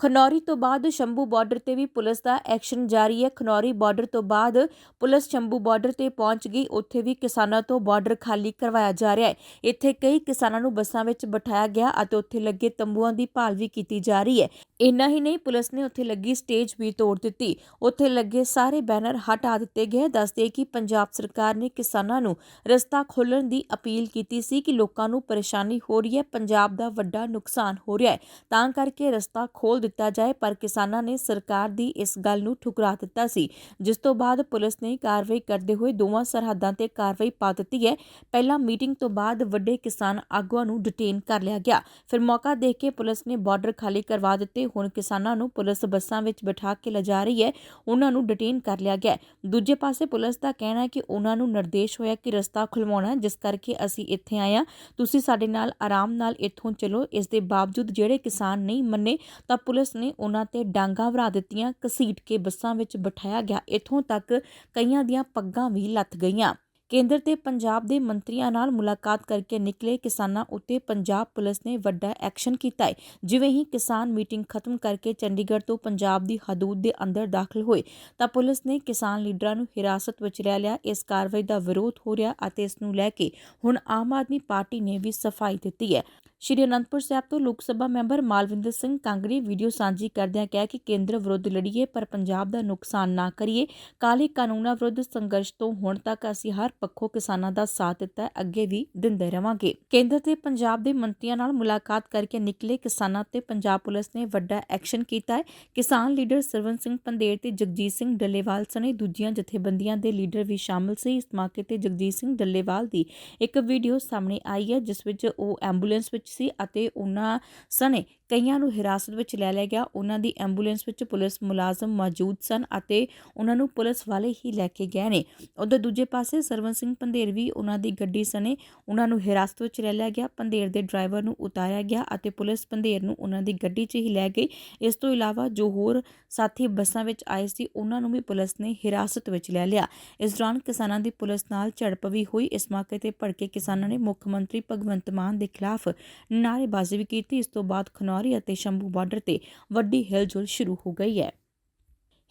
ਖਨੌਰੀ ਤੋਂ ਬਾਅਦ ਸ਼ੰਭੂ ਬਾਰਡਰ ਤੇ ਵੀ ਪੁਲਿਸ ਦਾ ਐਕਸ਼ਨ ਜਾਰੀ ਹੈ। ਖਨੌਰੀ ਬਾਰਡਰ ਤੋਂ ਬਾਅਦ ਪੁਲਿਸ ਸ਼ੰਭੂ ਬਾਰਡਰ ਤੇ ਪਹੁੰਚ ਗਈ। ਉੱਥੇ ਵੀ ਕਿਸਾਨਾਂ ਤੋਂ ਬਾਰਡਰ ਖਾਲੀ ਕਰਵਾਇਆ ਜਾ ਰਿਹਾ ਹੈ। ਇੱਥੇ ਕਈ ਕਿਸਾਨਾਂ ਨੂੰ ਬੱਸਾਂ ਵਿੱਚ ਬਿਠਾਇਆ ਗਿਆ ਅਤੇ ਉੱਥੇ ਲੱਗੇ ਤੰਬੂਆਂ ਦੀ ਭਾਲ ਵੀ ਕੀਤੀ ਜਾ ਰਹੀ ਹੈ। ਇੰਨਾ ਹੀ ਨਹੀਂ, ਪੁਲਿਸ ਨੇ ਉੱਥੇ ਲੱਗੀ ਸਟੇਜ ਵੀ ਤੋੜ ਦਿੱਤੀ। ਉੱਥੇ ਲੱਗੇ ਸਾਰੇ ਬੈਨਰ ਹਟਾ ਦਿੱਤੇ ਗਏ। ਦੱਸਦੇ ਕਿ ਪੰਜਾਬ ਸਰਕਾਰ ਨੇ ਕਿਸਾਨਾਂ ਨੂੰ ਰਸਤਾ ਖੋਲਣ ਦੀ ਅਪੀਲ ਕੀਤੀ ਸੀ ਕਿ ਲੋਕਾਂ ਨੂੰ ਪਰੇਸ਼ਾਨੀ ਹੋ ਰਹੀ ਹੈ। ਪੰਜਾਬ ਦਾ ਵੱਡਾ ਨੁਕਸਾਨ ਹੋ ਰਿਹਾ ਹੈ। ਤਾਂ ਕਰਕੇ ਰਸਤਾ ਖੋਲ ਦਿੱਤਾ ਜਾਏ, ਪਰ ਕਿਸਾਨਾਂ ਨੇ ਸਰਕਾਰ ਦੀ ਇਸ ਗੱਲ ਨੂੰ ਠੁਕਰਾ ਦਿੱਤਾ ਸੀ। ਜਿਸ ਤੋਂ ਬਾਅਦ ਪੁਲਿਸ ਨੇ ਕਾਰਵਾਈ ਕਰਦੇ ਹੋਏ ਦੋਵਾਂ ਸਰਹੱਦਾਂ ਤੇ ਕਾਰਵਾਈ ਪਾ ਦਿੱਤੀ ਹੈ। ਪਹਿਲਾਂ ਮੀਟਿੰਗ ਤੋਂ ਬਾਅਦ ਵੱਡੇ ਕਿਸਾਨ ਆਗੂਆਂ ਨੂੰ ਡਿਟੇਨ ਕਰ ਲਿਆ ਗਿਆ। ਫਿਰ ਮੌਕਾ ਦੇਖ ਕੇ ਪੁਲਿਸ ਨੇ ਬਾਰਡਰ ਖਾਲੀ ਕਰਵਾ ਦਿੱਤੇ। ਹੁਣ ਕਿਸਾਨਾਂ ਨੂੰ ਪੁਲਿਸ ਬੱਸਾਂ ਵਿੱਚ ਬਿਠਾ ਕੇ ਲਿਜਾ ਰਹੀ ਹੈ। ਉਹਨਾਂ ਨੂੰ ਡਿਟੇਨ ਕਰ ਲਿਆ ਗਿਆ। ਦੂਜੇ ਪਾਸੇ ਪੁਲਿਸ ਦਾ ਕਹਿਣਾ ਹੈ ਕਿ ਉਹਨਾਂ ਨੂੰ ਨਿਰਦੇਸ਼ ਹੋਇਆ ਕਿ ਰਸਤਾ ਖੁਲਵਾਉਣਾ ਜਿਸ ਕਰਕੇ ਅਸੀਂ ਇੱਥੇ ਆਏ ਹਾਂ। ਤੁਸੀਂ ਸਾਡੇ ਨਾਲ ਆਰਾਮ ਨਾਲ ਇੱਥੋਂ ਚਲੋ। ਇਸ ਦੇ ਬਾਵਜੂਦ ਜਿਹੜੇ ਕਿਸਾਨ ਨਹੀਂ ਮੰਨੇ, ਤਾਂ ਪੁਲਿਸ ਪੁਲਿਸ ਨੇ ਉਹਨਾਂ ਤੇ ਡਾਂਗਾ ਵਰਾ ਦਿੱਤੀਆਂ, ਘਸੀਟ ਕੇ ਬੱਸਾਂ ਵਿੱਚ ਬਿਠਾਇਆ ਗਿਆ। ਇੱਥੋਂ ਤੱਕ ਕਈਆਂ ਦੀਆਂ ਪੱਗਾਂ ਵੀ ਲੱਥ ਗਈਆਂ। ਕੇਂਦਰ ਤੇ ਪੰਜਾਬ ਦੇ ਮੰਤਰੀਆਂ ਨਾਲ ਮੁਲਾਕਾਤ ਕਰਕੇ ਨਿਕਲੇ ਕਿਸਾਨਾਂ ਉੱਤੇ ਪੰਜਾਬ ਪੁਲਿਸ ਨੇ ਵੱਡਾ ਐਕਸ਼ਨ ਕੀਤਾ ਹੈ। ਜਿਵੇਂ ਹੀ ਕਿਸਾਨ ਮੀਟਿੰਗ ਖਤਮ ਕਰਕੇ ਚੰਡੀਗੜ੍ਹ ਤੋਂ ਪੰਜਾਬ ਦੀ ਹਦੂਦ ਦੇ ਅੰਦਰ ਦਾਖਲ ਹੋਏ, ਤਾਂ ਪੁਲਿਸ ਨੇ ਕਿਸਾਨ ਲੀਡਰਾਂ ਨੂੰ ਹਿਰਾਸਤ ਵਿੱਚ ਲੈ ਲਿਆ। ਇਸ ਕਾਰਵਾਈ ਦਾ ਵਿਰੋਧ ਹੋ ਰਿਹਾ ਅਤੇ ਇਸ ਨੂੰ ਲੈ ਕੇ ਹੁਣ ਆਮ ਆਦਮੀ ਪਾਰਟੀ ਨੇ ਵੀ ਸਫ਼ਾਈ ਦਿੱਤੀ ਹੈ। ਸ਼੍ਰੀ ਅਨੰਦਪੁਰ ਸਾਹਿਬ ਤੋਂ ਲੋਕ ਸਭਾ ਮੈਂਬਰ ਮਾਲਵਿੰਦਰ ਸਿੰਘ ਕਾਂਗੜੀ ਵੀਡੀਓ ਸਾਂਝੀ ਕਰਦਿਆਂ ਕਿਹਾ ਕਿ ਕੇਂਦਰ ਵਿਰੁੱਧ ਲੜੀਏ ਪਰ ਪੰਜਾਬ ਦਾ ਨੁਕਸਾਨ ਨਾ ਕਰੀਏ। ਕਾਲੇ ਕਾਨੂੰਨਾਂ ਵਿਰੁੱਧ ਸੰਘਰਸ਼ ਤੋਂ ਹੁਣ ਤੱਕ ਅਸੀਂ ਹਰ ਪੱਖੋਂ ਕਿਸਾਨਾਂ ਦਾ ਸਾਥ ਦਿੱਤਾ ਹੈ, ਅੱਗੇ ਵੀ ਦਿੰਦੇ ਰਵਾਂਗੇ। ਕੇਂਦਰ ਤੇ ਪੰਜਾਬ ਦੇ ਮੰਤਰੀਆਂ ਨਾਲ ਮੁਲਾਕਾਤ ਕਰਕੇ ਨਿਕਲੇ ਕਿਸਾਨਾਂ ਤੇ ਪੰਜਾਬ ਪੁਲਿਸ ਨੇ ਵੱਡਾ ਐਕਸ਼ਨ ਕੀਤਾ ਹੈ। ਕਿਸਾਨ ਲੀਡਰ ਸਰਵਨ ਸਿੰਘ ਪੰਦੇਰ ਤੇ ਜਗਜੀਤ ਸਿੰਘ ਡੱਲੇਵਾਲ ਸਣੇ ਦੂਜੀਆਂ ਜਥੇਬੰਦੀਆਂ ਦੇ ਲੀਡਰ ਵੀ ਸ਼ਾਮਲ ਸੀ। ਇਸ ਮੌਕੇ ਤੇ ਜਗਜੀਤ ਸਿੰਘ ਡੱਲੇਵਾਲ ਦੀ ਇੱਕ ਵੀਡੀਓ ਸਾਹਮਣੇ ਆਈ ਹੈ, ਜਿਸ ਵਿੱਚ ਉਹ ਐਂਬੂਲੈਂਸ ਵਿੱਚ ਸੀ ਅਤੇ ਉਹਨਾਂ ਸਣੇ ਕਈਆਂ ਨੂੰ ਹਿਰਾਸਤ ਵਿੱਚ ਲੈ ਲਿਆ ਗਿਆ। ਉਹਨਾਂ ਦੀ ਐਂਬੂਲੈਂਸ ਵਿੱਚ ਪੁਲਿਸ ਮੁਲਾਜ਼ਮ ਮੌਜੂਦ ਸਨ ਅਤੇ ਉਹਨਾਂ ਨੂੰ ਪੁਲਿਸ ਵਾਲੇ ਹੀ ਲੈ ਕੇ ਗਏ ਨੇ। ਉਧਰ ਦੂਜੇ ਪਾਸੇ ਸਰਵਨ ਸਿੰਘ ਪੰਧੇਰ ਵੀ ਉਹਨਾਂ ਦੀ ਗੱਡੀ ਸਣੇ ਉਹਨਾਂ ਨੂੰ ਹਿਰਾਸਤ ਵਿੱਚ ਲੈ ਲਿਆ ਗਿਆ। ਪੰਧੇਰ ਦੇ ਡਰਾਈਵਰ ਨੂੰ ਉਤਾਰਿਆ ਗਿਆ ਅਤੇ ਪੁਲਿਸ ਪੰਧੇਰ ਨੂੰ ਉਹਨਾਂ ਦੀ ਗੱਡੀ 'ਚ ਹੀ ਲੈ ਗਈ। ਇਸ ਤੋਂ ਇਲਾਵਾ ਜੋ ਹੋਰ ਸਾਥੀ ਬੱਸਾਂ ਵਿੱਚ ਆਏ ਸੀ, ਉਹਨਾਂ ਨੂੰ ਵੀ ਪੁਲਿਸ ਨੇ ਹਿਰਾਸਤ ਵਿੱਚ ਲੈ ਲਿਆ। ਇਸ ਦੌਰਾਨ ਕਿਸਾਨਾਂ ਦੀ ਪੁਲਿਸ ਨਾਲ ਝੜਪ ਵੀ ਹੋਈ। ਇਸ ਮੌਕੇ ਤੇ ਭੜਕੇ ਕਿਸਾਨਾਂ ਨੇ ਮੁੱਖ ਮੰਤਰੀ ਭਗਵੰਤ ਮਾਨ ਦੇ ਖਿਲਾਫ ਨਾਅਰੇਬਾਜ਼ੀ ਵੀ ਕੀਤੀ। ਇਸ ਤੋਂ ਬਾਅਦ ਖਨੌਰੀ ਅਤੇ ਸ਼ੰਭੂ ਬਾਰਡਰ ਤੇ ਵੱਡੀ ਹਿਲਜੁਲ ਸ਼ੁਰੂ ਹੋ ਗਈ ਹੈ।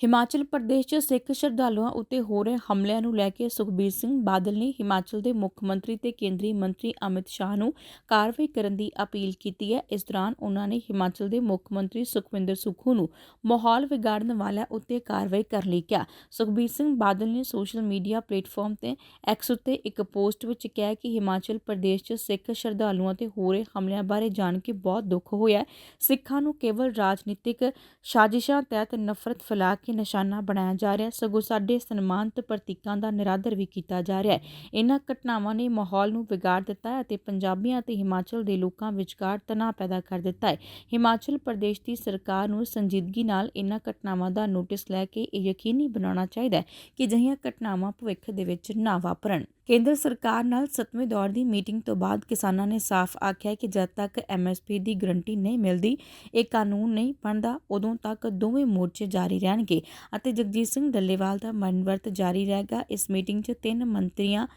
ਹਿਮਾਚਲ ਪ੍ਰਦੇਸ਼ 'ਚ ਸਿੱਖ ਸ਼ਰਧਾਲੂਆਂ ਉੱਤੇ ਹੋ ਰਹੇ ਹਮਲਿਆਂ ਨੂੰ ਲੈ ਕੇ ਸੁਖਬੀਰ ਸਿੰਘ ਬਾਦਲ ਨੇ ਹਿਮਾਚਲ ਦੇ ਮੁੱਖ ਮੰਤਰੀ ਤੇ ਕੇਂਦਰੀ ਮੰਤਰੀ ਅਮਿਤ ਸ਼ਾਹ ਨੂੰ ਕਾਰਵਾਈ ਕਰਨ ਦੀ ਅਪੀਲ ਕੀਤੀ ਹੈ। ਇਸ ਦੌਰਾਨ ਉਹਨਾਂ ਨੇ ਹਿਮਾਚਲ ਦੇ ਮੁੱਖ ਮੰਤਰੀ ਸੁਖਵਿੰਦਰ ਸੁਖੂ ਨੂੰ ਮਾਹੌਲ ਵਿਗਾੜਨ ਵਾਲਿਆਂ ਉੱਤੇ ਕਾਰਵਾਈ ਕਰਨ ਲਈ ਕਿਹਾ। ਸੁਖਬੀਰ ਸਿੰਘ ਬਾਦਲ ਨੇ ਸੋਸ਼ਲ ਮੀਡੀਆ ਪਲੇਟਫਾਰਮ ਤੇ ਐਕਸ ਉੱਤੇ ਇੱਕ ਪੋਸਟ ਵਿੱਚ ਕਿਹਾ ਕਿ ਹਿਮਾਚਲ ਪ੍ਰਦੇਸ਼ 'ਚ ਸਿੱਖ ਸ਼ਰਧਾਲੂਆਂ ਤੇ ਹੋ ਰਹੇ ਹਮਲਿਆਂ ਬਾਰੇ ਜਾਣ ਕੇ ਬਹੁਤ ਦੁੱਖ ਹੋਇਆ ਸਿੱਖਾਂ ਨੂੰ ਕੇਵਲ ਰਾਜਨੀਤਿਕ ਸਾਜ਼ਿਸ਼ਾਂ ਤਹਿਤ ਨਫ਼ਰਤ ਫੈਲਾ ਕੇ ਨਿਸ਼ਾਨਾ ਬਣਾਇਆ ਜਾ ਰਿਹਾ ਸਗੋਂ ਸਾਡੇ ਸਨਮਾਨਤ ਪ੍ਰਤੀਕਾਂ ਦਾ ਨਿਰਾਦਰ ਵੀ ਕੀਤਾ ਜਾ ਰਿਹਾ ਹੈ। ਇਹਨਾਂ ਘਟਨਾਵਾਂ ਨੇ ਮਾਹੌਲ ਨੂੰ ਵਿਗਾੜ ਦਿੱਤਾ ਹੈ ਅਤੇ ਪੰਜਾਬੀਆਂ ਅਤੇ ਹਿਮਾਚਲ ਦੇ ਲੋਕਾਂ ਵਿਚਕਾਰ ਤਣਾਅ ਪੈਦਾ ਕਰ ਦਿੱਤਾ ਹੈ। ਹਿਮਾਚਲ ਪ੍ਰਦੇਸ਼ ਦੀ ਸਰਕਾਰ ਨੂੰ ਸੰਜੀਦਗੀ ਨਾਲ ਇਹਨਾਂ ਘਟਨਾਵਾਂ ਦਾ ਨੋਟਿਸ ਲੈ ਕੇ ਇਹ ਯਕੀਨੀ ਬਣਾਉਣਾ ਚਾਹੀਦਾ ਹੈ ਕਿ ਅਜਿਹੀਆਂ ਘਟਨਾਵਾਂ ਭਵਿੱਖ ਦੇ ਵਿੱਚ ਨਾ ਵਾਪਰਨ। ਕੇਂਦਰ ਸਰਕਾਰ ਨਾਲ 7ਵੇਂ ਦੌਰ ਦੀ ਮੀਟਿੰਗ ਤੋਂ ਬਾਅਦ ਕਿਸਾਨਾਂ ਨੇ ਸਾਫ਼ ਆਖਿਆ ਕਿ ਜਦ ਤੱਕ ਐਮਐਸਪੀ ਦੀ ਗਰੰਟੀ ਨਹੀਂ ਮਿਲਦੀ, ਇਹ ਕਾਨੂੰਨ ਨਹੀਂ ਬਣਦਾ, ਉਦੋਂ ਤੱਕ ਦੋਵੇਂ ਮੋਰਚੇ ਜਾਰੀ ਰਹਿਣਗੇ ਅਤੇ ਜਗਜੀਤ ਸਿੰਘ ਡੱਲੇਵਾਲ ਦਾ ਮਨਵਰਤ ਜਾਰੀ ਰਹੇਗਾ। ਇਸ ਮੀਟਿੰਗ 'ਚ ਤਿੰਨ ਮੰਤਰੀਆਂ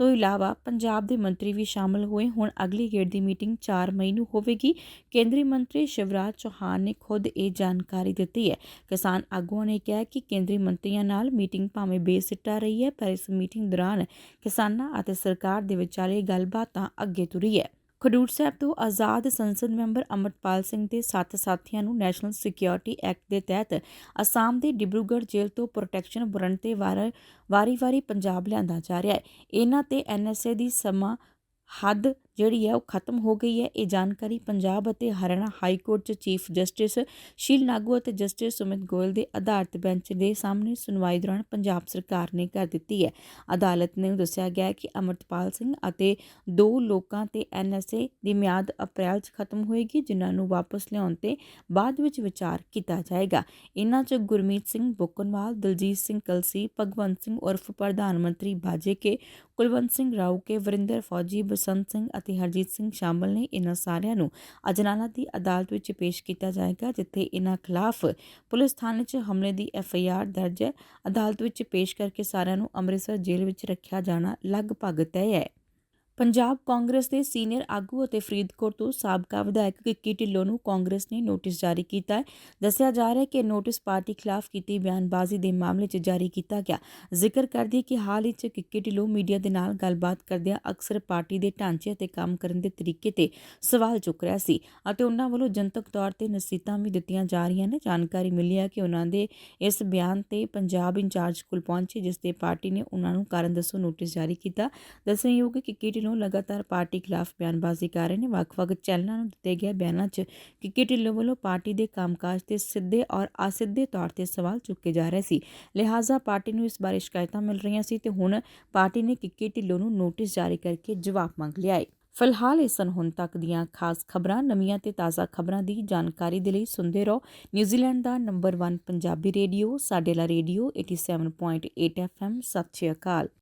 ਤੋਂ ਇਲਾਵਾ ਪੰਜਾਬ ਦੇ ਮੰਤਰੀ ਵੀ ਸ਼ਾਮਲ ਹੋਏ ਹੁਣ ਅਗਲੀ ਗੇੜ ਦੀ ਮੀਟਿੰਗ 4 ਮਈ ਨੂੰ ਹੋਵੇਗੀ। ਕੇਂਦਰੀ ਮੰਤਰੀ ਸ਼ਿਵਰਾਜ ਚੌਹਾਨ ਨੇ ਖੁਦ ਇਹ ਜਾਣਕਾਰੀ ਦਿੱਤੀ ਹੈ। ਕਿਸਾਨ ਆਗੂਆਂ ਨੇ ਕਿਹਾ ਕਿ ਕੇਂਦਰੀ ਮੰਤਰੀਆਂ ਨਾਲ ਮੀਟਿੰਗ ਭਾਵੇਂ ਬੇਸਿੱਟਾ ਰਹੀ ਹੈ, ਪਰ ਇਸ ਮੀਟਿੰਗ ਦੌਰਾਨ ਕਿਸਾਨਾਂ ਅਤੇ ਸਰਕਾਰ ਦੇ ਵਿਚਾਲੇ ਗੱਲਬਾਤ ਤਾਂ ਅੱਗੇ ਤੁਰੀ ਹੈ। ਖਡੂਰ ਸਾਹਿਬ ਤੋਂ ਆਜ਼ਾਦ ਸੰਸਦ ਮੈਂਬਰ ਅਮਰਪਾਲ ਸਿੰਘ ਦੇ ਸੱਤ ਸਾਥੀਆਂ ਨੂੰ ਨੈਸ਼ਨਲ ਸਿਕਿਉਰਿਟੀ ਐਕਟ ਦੇ ਤਹਿਤ ਅਸਾਮ ਦੇ ਡਿਬਰੂਗੜ੍ਹ ਜੇਲ੍ਹ ਤੋਂ ਪ੍ਰੋਟੈਕਸ਼ਨ ਵਾਰੰਟ ਤੇ ਵਾਰ, ਵਾਰੀ-ਵਾਰੀ ਪੰਜਾਬ ਲਿਆਂਦਾ ਜਾ ਰਿਹਾ ਹੈ। ਇਹਨਾਂ ਤੇ ਐਨਐਸਏ ਦੀ ਸਮਾਂ ਹੱਦ ਜਿਹੜੀ ਹੈ ਉਹ ਖਤਮ ਹੋ ਗਈ ਹੈ। ਇਹ ਜਾਣਕਾਰੀ ਪੰਜਾਬ ਅਤੇ ਹਰਿਆਣਾ ਹਾਈ ਕੋਰਟ 'ਚ ਚੀਫ ਜਸਟਿਸ ਸ਼ੀਲ ਨਾਗੂ ਅਤੇ ਜਸਟਿਸ ਸੁਮਿਤ ਗੋਇਲ ਦੇ ਅਧਾਰਤ ਬੈਂਚ ਦੇ ਸਾਹਮਣੇ ਸੁਣਵਾਈ ਦੌਰਾਨ ਪੰਜਾਬ ਸਰਕਾਰ ਨੇ ਕਰ ਦਿੱਤੀ ਹੈ। ਅਦਾਲਤ ਨੇ ਦੱਸਿਆ ਗਿਆ ਕਿ ਅਮਰਤਪਾਲ ਸਿੰਘ ਅਤੇ ਦੋ ਲੋਕਾਂ ਤੇ ਐਨਐਸਏ ਦੀ ਮਿਆਦ ਅਪ੍ਰੈਲ 'ਚ ਖਤਮ ਹੋਏਗੀ, ਜਿਨ੍ਹਾਂ ਨੂੰ ਵਾਪਸ ਲਿਆਉਣ ਤੇ ਬਾਅਦ ਵਿੱਚ ਵਿਚਾਰ ਕੀਤਾ ਜਾਏਗਾ। ਇਹਨਾਂ 'ਚ ਗੁਰਮੀਤ ਸਿੰਘ ਬੁੱਕਨਵਾਲ, ਦਲਜੀਤ ਸਿੰਘ ਕਲਸੀ, ਭਗਵੰਤ ਸਿੰਘ ਉਰਫ ਪ੍ਰਧਾਨ ਮੰਤਰੀ ਬਾਜੇ ਕੇ ਕੁਲਵੰਤ ਸਿੰਘ ਰਾਓ ਕੇ ਵਰਿੰਦਰ ਫੌਜੀ, ਬਸੰਤ ਸਿੰਘ ਅਤੇ ਤੇ ਹਰਜੀਤ ਸਿੰਘ ਸ਼ਾਮਲ ਨੇ ਇਹਨਾਂ ਸਾਰਿਆਂ ਨੂੰ ਅਜਨਾਲਾ ਦੀ ਅਦਾਲਤ ਵਿੱਚ ਪੇਸ਼ ਕੀਤਾ ਜਾਏਗਾ, ਜਿੱਥੇ ਇਹਨਾਂ ਖਿਲਾਫ ਪੁਲਿਸ ਥਾਣੇ 'ਚ ਹਮਲੇ ਦੀ ਐਫ ਆਈ ਆਰ ਦਰਜ ਹੈ। ਅਦਾਲਤ ਵਿੱਚ ਪੇਸ਼ ਕਰਕੇ ਸਾਰਿਆਂ ਨੂੰ ਅੰਮ੍ਰਿਤਸਰ ਜੇਲ੍ਹ ਵਿੱਚ ਰੱਖਿਆ ਜਾਣਾ ਲਗਭਗ ਤੈਅ ਹੈ। ਪੰਜਾਬ ਕਾਂਗਰਸ ਦੇ ਸੀਨੀਅਰ ਆਗੂ ਅਤੇ ਫਰੀਦਕੋਟ ਤੋਂ ਸਾਬਕਾ ਵਿਧਾਇਕ ਕਿੱਕੀ ਢਿੱਲੋਂ ਨੂੰ ਕਾਂਗਰਸ ਨੇ ਨੋਟਿਸ ਜਾਰੀ ਕੀਤਾ ਹੈ। ਦੱਸਿਆ ਜਾ ਰਿਹਾ ਹੈ ਕਿ ਨੋਟਿਸ ਪਾਰਟੀ ਖਿਲਾਫ ਕੀਤੀ ਬਿਆਨਬਾਜ਼ੀ ਦੇ ਮਾਮਲੇ 'ਚ ਜਾਰੀ ਕੀਤਾ ਗਿਆ। ਜ਼ਿਕਰ ਕਰਦੀ ਹੈ ਕਿ ਹਾਲ ਹੀ 'ਚ ਕਿੱਕੀ ਢਿੱਲੋਂ ਮੀਡੀਆ ਦੇ ਨਾਲ ਗੱਲਬਾਤ ਕਰਦਿਆਂ ਅਕਸਰ ਪਾਰਟੀ ਦੇ ਢਾਂਚੇ ਅਤੇ ਕੰਮ ਕਰਨ ਦੇ ਤਰੀਕੇ ਤੇ ਸਵਾਲ ਚੁੱਕ ਰਿਹਾ ਸੀ ਅਤੇ ਉਹਨਾਂ ਵੱਲੋਂ ਜਨਤਕ ਤੌਰ ਤੇ ਨਸੀਤਾਂ ਵੀ ਦਿੱਤੀਆਂ ਜਾ ਰਹੀਆਂ ਨੇ। ਜਾਣਕਾਰੀ ਮਿਲੀ ਹੈ ਕਿ ਉਹਨਾਂ ਦੇ ਇਸ ਬਿਆਨ ਤੇ ਪੰਜਾਬ ਇੰਚਾਰਜ ਕੋਲ ਪਹੁੰਚੇ, ਜਿਸ ਤੇ ਪਾਰਟੀ ਨੇ ਉਹਨਾਂ ਨੂੰ ਕਾਰਨ ਦੱਸੋ ਨੋਟਿਸ ਜਾਰੀ ਕੀਤਾ। ਦੱਸਣਯੋਗ ਹੈ ਕਿ ਕਿੱਕੀ ਢਿੱਲੋਂ ਲਗਾਤਾਰ ਪਾਰਟੀ ਖਿਲਾਫ ਬਿਆਨਬਾਜ਼ੀ ਕਰ ਰਹੇ ਨੇ। ਵੱਖ-ਵੱਖ ਚੈਨਲਾਂ ਨੂੰ ਦਿੱਤੇ ਗਏ ਬਿਆਨਾਂ 'ਚ ਕਿੱਕੀ ਢਿੱਲੋਂ ਵੱਲੋਂ ਪਾਰਟੀ ਦੇ ਕੰਮਕਾਜ ਤੇ ਸਿੱਧੇ ਔਰ ਅਸਿੱਧੇ ਤੌਰ ਤੇ ਸਵਾਲ ਚੁੱਕੇ ਜਾ ਰਹੇ ਸੀ। ਲਿਹਾਜ਼ਾ ਪਾਰਟੀ ਨੂੰ ਇਸ ਬਾਰੇ ਸ਼ਿਕਾਇਤਾਂ ਮਿਲ ਰਹੀਆਂ ਸੀ ਤੇ ਹੁਣ ਪਾਰਟੀ ਨੇ ਕਿੱਕੀ ਢਿੱਲੋਂ ਨੂੰ ਨੋਟਿਸ ਜਾਰੀ ਕਰਕੇ ਜਵਾਬ ਮੰਗ ਲਿਆ ਹੈ ਫਿਲਹਾਲ ਇਸ ਸਨ ਹੁਣ ਤੱਕ ਦੀਆਂ ਖਾਸ ਖਬਰਾਂ। ਨਵੀਆਂ ਤੇ ਤਾਜ਼ਾ ਖਬਰਾਂ ਦੀ ਜਾਣਕਾਰੀ ਦੇ ਲਈ ਸੁਣਦੇ ਰਹੋ। ਨਿਊਜ਼ੀਲੈਂਡ ਦਾ ਨੰਬਰ 1 ਪੰਜਾਬੀ ਰੇਡੀਓ, ਸਾਡੇ ਲਾ ਰੇਡੀਓ 87.8 FM ਸਤਿ ਸ਼੍ਰੀ ਅਕਾਲ।